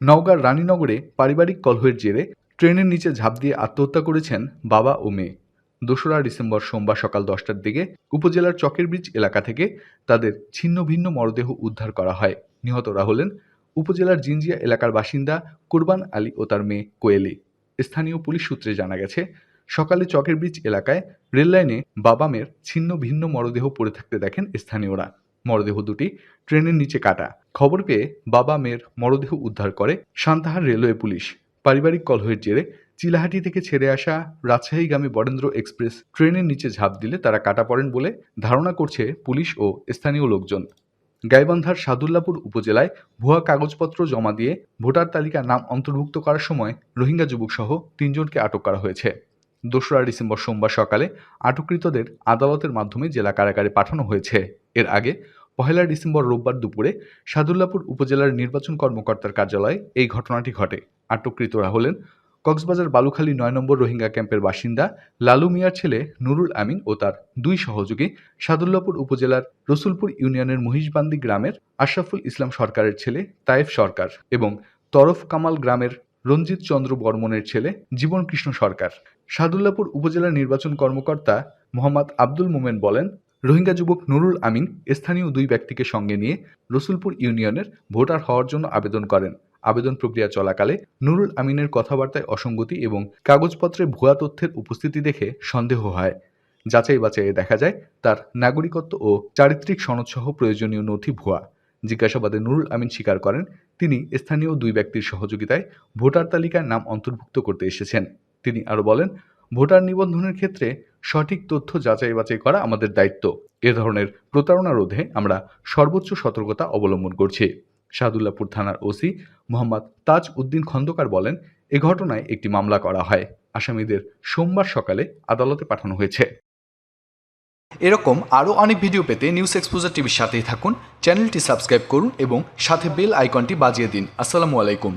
নওগাঁর রানীনগরে পারিবারিক কলহের জেরে ট্রেনের নিচে ঝাঁপ দিয়ে আত্মহত্যা করেছেন বাবা ও মেয়ে। দোসরা ডিসেম্বর সোমবার সকাল দশটার দিকে উপজেলার চকের ব্রিজ এলাকা থেকে তাদের ছিন্ন ভিন্ন মরদেহ উদ্ধার করা হয়। নিহতরা হলেন উপজেলার জিঞ্জিয়া এলাকার বাসিন্দা কুরবান আলী ও তার মেয়ে কোয়েলি। স্থানীয় পুলিশ সূত্রে জানা গেছে, সকালে চকের ব্রিজ এলাকায় রেললাইনে বাবা মেয়ের ছিন্ন ভিন্ন মরদেহ পড়ে থাকতে দেখেন স্থানীয়রা। মরদেহ দুটি ট্রেনের নিচে কাটা। খবর পেয়ে বাবা মেয়ের মরদেহ উদ্ধার করে সান্তাহার রেলওয়ে পুলিশ। পারিবারিক কলহের জেরে চিলাহাটি থেকে ছেড়ে আসা রাজশাহীগামী বরেন্দ্র এক্সপ্রেস ট্রেনের নিচে ঝাঁপ দিলে তারা কাটা পড়েন বলে ধারণা করছে পুলিশ ও স্থানীয় লোকজন। গাইবান্ধার সাদুল্লাপুর উপজেলায় ভুয়া কাগজপত্র জমা দিয়ে ভোটার তালিকার নাম অন্তর্ভুক্ত করার সময় রোহিঙ্গা যুবক সহ তিনজনকে আটক করা হয়েছে। দোসরা ডিসেম্বর সোমবার সকালে আটককৃতদের আদালতের মাধ্যমে জেলা কারাগারে পাঠানো হয়েছে। এর আগে পহেলা ডিসেম্বর রোববার দুপুরে সাদুল্লাপুর উপজেলার নির্বাচন কর্মকর্তার কার্যালয়ে এই ঘটনাটি ঘটে। আটককৃতরা হলেন কক্সবাজার বালুখালী নয় নম্বর রোহিঙ্গা ক্যাম্পের বাসিন্দা লালু মিয়ার ছেলে নুরুল আমিন ও তার দুই সহযোগী সাদুল্লাপুর উপজেলার রসুলপুর ইউনিয়নের মহিষবান্দি গ্রামের আশরাফুল ইসলাম সরকারের ছেলে তায়েফ সরকার এবং তরফ কামাল গ্রামের রঞ্জিত চন্দ্র বর্মনের ছেলে জীবন কৃষ্ণ সরকার। সাদুল্লাপুর উপজেলা নির্বাচন কর্মকর্তা মোহাম্মদ আব্দুল মোমেন বলেন রোহিঙ্গা যুবক নুরুল আমিন স্থানীয় দুই ব্যক্তিকে সঙ্গে নিয়ে রসুলপুর ইউনিয়নের ভোটার হওয়ার জন্য আবেদন করেন। আবেদন প্রক্রিয়া চলাকালে নুরুল আমিনের কথাবার্তায় অসঙ্গতি এবং কাগজপত্রে ভুয়া তথ্যের উপস্থিতি দেখে সন্দেহ হয়। যাচাই বাছাইয়ে দেখা যায়, তার নাগরিকত্ব ও চারিত্রিক সনদসহ প্রয়োজনীয় নথি ভুয়া। জিজ্ঞাসাবাদে নুরুল আমিন স্বীকার করেন, তিনি স্থানীয় দুই ব্যক্তির সহযোগিতায় ভোটার তালিকায় নাম অন্তর্ভুক্ত করতে এসেছেন। তিনি আরও বলেন ভোটার নিবন্ধনের ক্ষেত্রে সঠিক তথ্য যাচাই বাছাই করা আমাদের দায়িত্ব। এ ধরনের প্রতারণা রোধে আমরা সর্বোচ্চ সতর্কতা অবলম্বন করছি। সাদুল্লাপুর থানার ওসি মোহাম্মদ তাজ উদ্দিন খন্দকার বলেন, এ ঘটনায় একটি মামলা করা হয়। আসামিদের সোমবার সকালে আদালতে পাঠানো হয়েছে। এরকম আরও অনেক ভিডিও পেতে নিউজ এক্সপোজার টিভির সাথেই থাকুন, চ্যানেলটি সাবস্ক্রাইব করুন এবং সাথে বেল আইকনটি বাজিয়ে দিন। আসসালামু আলাইকুম।